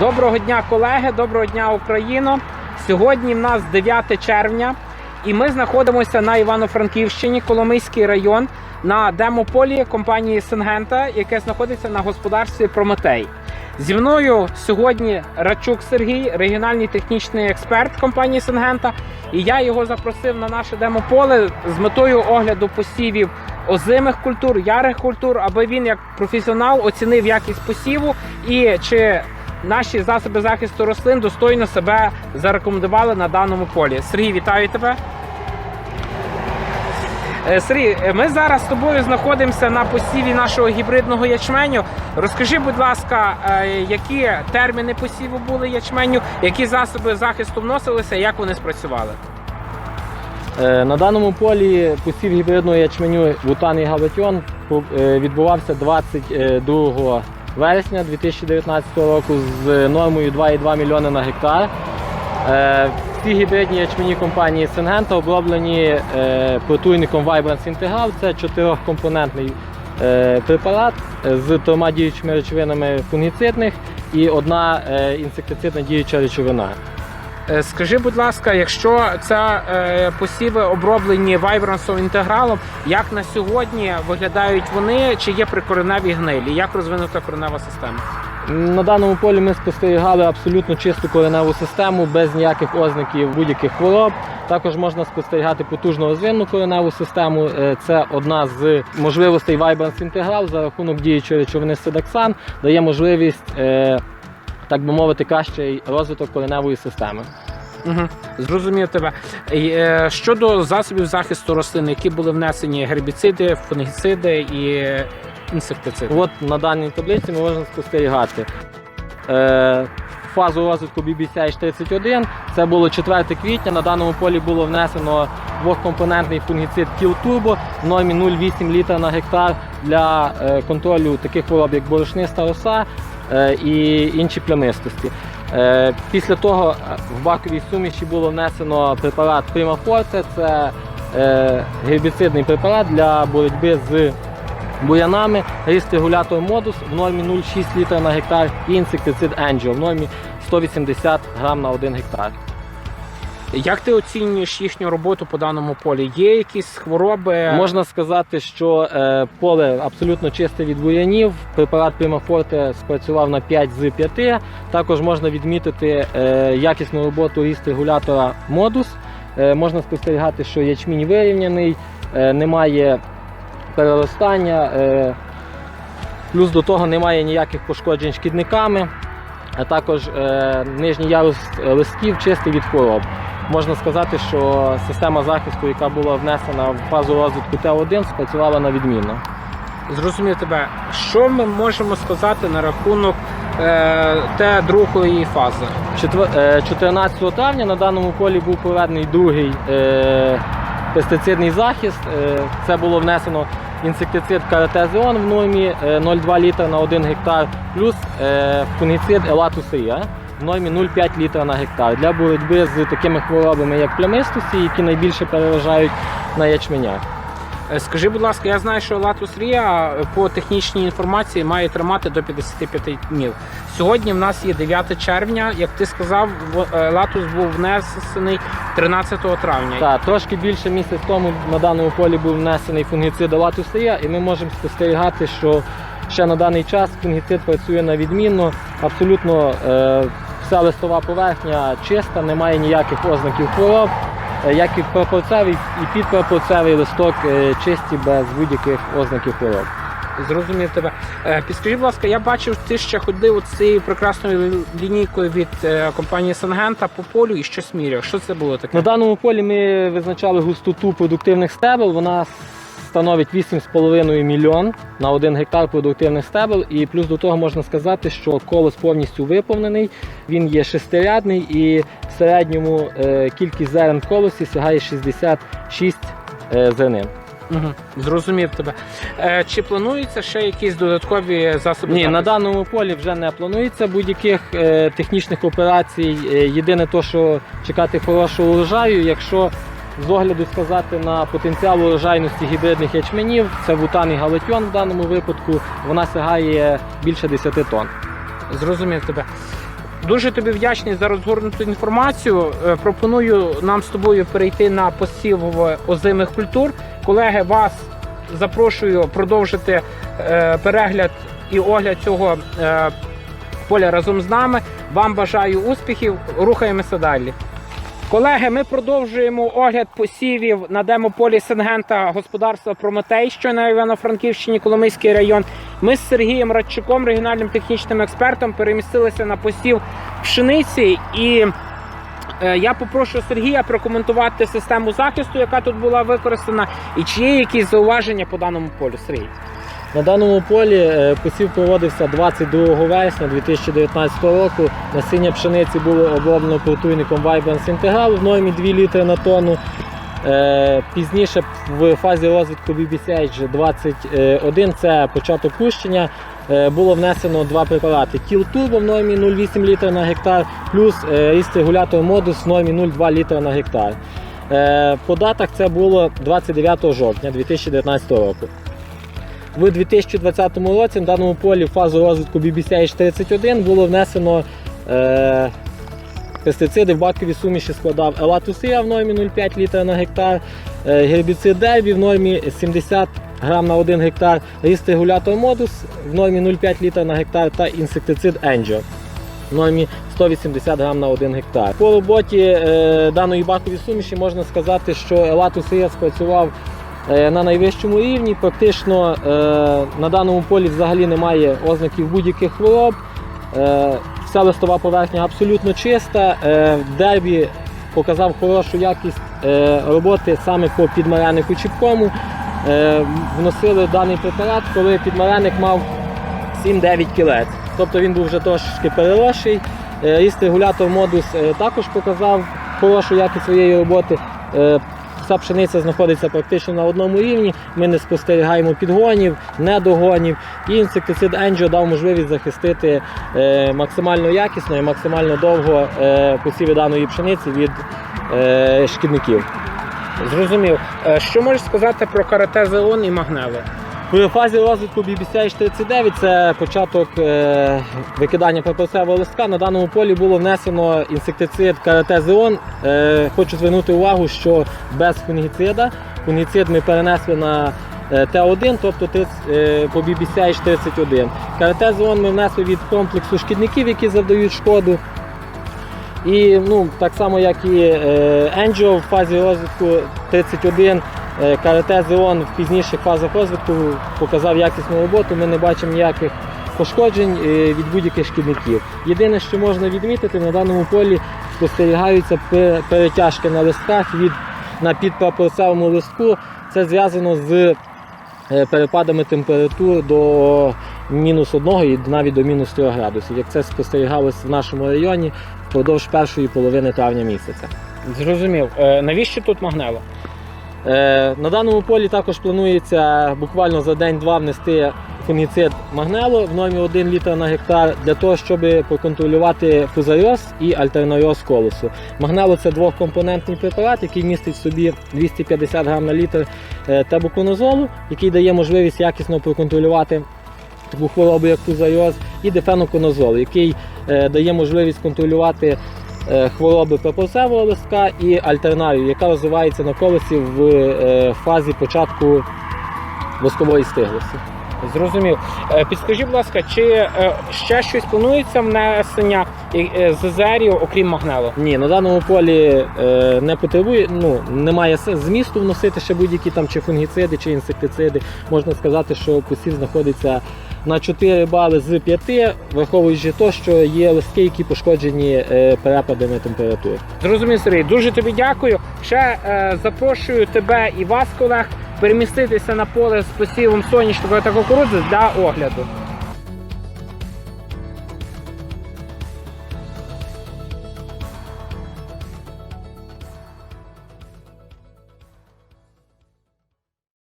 Доброго дня, колеги! Доброго дня, Україно! Сьогодні в нас 9 червня, і ми знаходимося на Івано-Франківщині, Коломийський район, на демополі компанії Сингента, яке знаходиться на господарстві Прометей. Зі мною сьогодні Рачук Сергій, регіональний технічний експерт компанії Сингента. І я його запросив на наше демополе з метою огляду посівів озимих культур, ярих культур, аби він як професіонал оцінив якість посіву і чи наші засоби захисту рослин достойно себе зарекомендували на даному полі. Сергій, вітаю тебе. Е, Сергій, е, ми зараз з тобою знаходимося на посіві нашого гібридного ячменю. Розкажи, будь ласка, е, які терміни посіву були ячменю, які засоби захисту вносилися, як вони спрацювали? На даному полі посів гібридного ячменю Бутан і Галатьон відбувався 22 вересня 2019 року з нормою 2,2 мільйони на гектар. Е, Всі гібридні ячмені компанії Сингента оброблені протуйником протруйником Vibrance Integral. Це чотирьохкомпонентний е, препарат з трьома діючими речовинами фунгіцидних і одна е, інсектицидна діюча речовина. Е, Скажи, будь ласка, якщо це е, посіви оброблені вайбрансом інтегралом, як на сьогодні виглядають вони? Чи є прикореневі гнилі? Як розвинута коренева система? На даному полі ми спостерігали абсолютно чисту кореневу систему без ніяких ознаків будь-яких хвороб. Також можна спостерігати потужну розвинну кореневу систему. Е, Це одна з можливостей Vibrance Integral за рахунок діючої речовини Седаксан дає можливість, так би мовити, кращий розвиток кореневої системи. Угу. Зрозумів тебе. Е, Щодо засобів захисту рослин, які були внесені гербіциди, фунгіциди і інсектициди. От на даній таблиці ми можемо спостерігати. Е, Фазу розвитку BBCH 31 це було 4 квітня. На даному полі було внесено двохкомпонентний фунгіцид Kill Turbo в нормі 0,8 літра на гектар для е, контролю таких хвороб, як борошниста роса і інші плямистості. Е, Після того е, в баковій суміші було внесено препарат Примафорце, це е, гербіцидний препарат для боротьби з бурянами, регулятор модус в нормі 0,6 літра на гектар і інсектицид Angio в нормі 180 грам на 1 гектар. Як ти оцінюєш їхню роботу по даному полі? Є якісь хвороби? Можна сказати, що е, поле абсолютно чисте від бурянів. Препарат Forte спрацював на 5 з 5. Також можна відмітити е, якісну роботу ріст регулятора модус. Е, можна спостерігати, що ячмінь вирівняний, немає переростання. Плюс до того немає ніяких пошкоджень шкідниками. А також нижній ярус листків чистий від хвороб. Можна сказати, що система захисту, яка була внесена в фазу розвитку Т1, спрацювала на відміну. Зрозумів тебе, що ми можемо сказати на рахунок е, Т-другої фази? 14 е, травня на даному полі був проведений другий е, пестицидний захист. Е, це було внесено інсектицид каратезіон в нормі е, 0,2 літра на 1 гектар, плюс е, фунгіцид елатусия. 0,05 літра на гектар для боротьби з такими хворобами, як плямистості, які найбільше переважають на ячменях. Е, скажи, будь ласка, я знаю, що Латрус Рія е, по технічній інформації має тримати до 55 днів. Сьогодні в нас є 9 червня. Як ти сказав, е, Латус був внесений 13 травня. Так, трошки більше місяць тому на даному полі був внесений фунгіцид Латус Рія, і ми можемо спостерігати, що ще на даний час фунгіцид працює на відмінно, абсолютно. Е вся листова поверхня чиста, немає ніяких ознаків хвороб. Е, Як і прапорцевий і підпрапорцевий листок е, чисті без будь-яких ознаків хвороб. Зрозумів тебе. Е, Підскажи, будь ласка, я бачив, ти ще ходив цією прекрасною лінійкою від компанії Сангента по полю і щось міряв. Що це було таке? На даному полі ми визначали густоту продуктивних стебел. Вона становить 8,5 мільйон на 1 гектар продуктивних стебел. І плюс до того можна сказати, що колос повністю виповнений. Він є шестирядний і в середньому е, кількість зерен в колосі сягає 66 е, зернин. Угу. Зрозумів тебе. Е, Чи плануються ще якісь додаткові засоби? Ні, на даному полі вже не планується будь-яких е, технічних операцій. Е, єдине то, що чекати хорошого урожаю, якщо з огляду сказати на потенціал урожайності гібридних ячменів, це вутан і галатьон в даному випадку, вона сягає більше 10 тонн. Зрозумів тебе. Дуже тобі вдячний за розгорнуту інформацію. Е, Пропоную нам з тобою перейти на посів озимих культур. Колеги, вас запрошую продовжити е, перегляд і огляд цього е, поля разом з нами. Вам бажаю успіхів. Рухаємося далі. Колеги, ми продовжуємо огляд посівів на демополі Сенгента господарства Прометей, що на Івано-Франківщині, Коломийський район. Ми з Сергієм Радчуком, регіональним технічним експертом, перемістилися на посів пшениці. І е, я попрошу Сергія прокоментувати систему захисту, яка тут була використана, і чи є якісь зауваження по даному полю. Сергій. На даному полі е, посів проводився 22 вересня 2019 року. Насіння пшениці було оброблено протруйником Vibrance Integral в нормі 2 літри на тонну. Е, Пізніше в фазі розвитку BBCH 21 це початок кущення. е, Було внесено два препарати. Кіл Турбо в нормі 0,8 літра на гектар, плюс е, регулятор модус в нормі 0,2 літра на гектар. По датах це було 29 жовтня 2019 року. В 2020 році на даному полі в фазу розвитку BBCH31 було внесено е, пестициди в баковій суміші складав елатусія в нормі 0,5 літра на гектар, е, гербіцид дербі в нормі 70 грам на 1 гектар, регулятор модус в нормі 0,5 літра на гектар та інсектицид Енджо в нормі 180 грам на 1 гектар. По роботі е, даної бакової суміші можна сказати, що елатусія спрацював на найвищому рівні. Практично е, на даному полі взагалі немає ознаків будь-яких хвороб. Е, Вся листова поверхня абсолютно чиста. Е, дербі показав хорошу якість е, роботи саме по підмаренику чіпкому. Е, Вносили даний препарат, коли підмареник мав 7-9 кілець. Тобто він був вже трошки переросший. Е, Ріст регулятор модус е, також показав хорошу якість своєї роботи. Вся пшениця знаходиться практично на одному рівні. Ми не спостерігаємо підгонів, недогонів. І інсектицид Енджо дав можливість захистити е, максимально якісно і максимально довго е, посіви даної пшениці від е, шкідників. Зрозумів. Що можеш сказати про карате Зеон і Магнево? В фазі розвитку BBCH 39 це початок е, викидання папорцевого листка. На даному полі було внесено інсектицид каратезеон. Е, хочу звернути увагу, що без фунгіцида. Фунгіцид ми перенесли на е, Т1, тобто 30, по BBCH 31. Каратезеон ми внесли від комплексу шкідників, які завдають шкоду. І ну, так само, як і Енджо в фазі розвитку 31, е, Карате Зеон в пізніших фазах розвитку показав якісну роботу. Ми не бачимо ніяких пошкоджень е, від будь-яких шкідників. Єдине, що можна відмітити, на даному полі спостерігаються пе- перетяжки на листках від на підпрапорцевому листку. Це зв'язано з перепадами температур до мінус 1 і навіть до мінус 3 градусів, як це спостерігалося в нашому районі впродовж першої половини травня місяця. Зрозумів. Е, Навіщо тут Магнево? Е, на даному полі також планується буквально за день-два внести фунгіцид магнело в нормі 1 літр на гектар для того, щоб проконтролювати фузаріоз і альтернаріоз колосу. Магнело це двохкомпонентний препарат, який містить в собі 250 грам на літр е, тебуконозолу, який дає можливість якісно проконтролювати таку хворобу, як фузаріоз, і дефеноконозол, який е, дає можливість контролювати е, хвороби пепосевого листка і альтернарію, яка розвивається на колесі в фазі початку воскової стиглості. Зрозумів. Е, Підскажіть, будь ласка, чи е, ще щось планується внесення е, з зерів, окрім Магнево? Ні, на даному полі не потребує, ну немає змісту вносити ще будь-які там чи фунгіциди, чи інсектициди. Можна сказати, що посів знаходиться на 4 бали з 5, враховуючи те, що є листки, які пошкоджені перепадами температури. Зрозумів, Сергій. Дуже тобі дякую. Ще запрошую тебе і вас, колег, переміститися на поле з посівом соняшника та кукурудзи для огляду.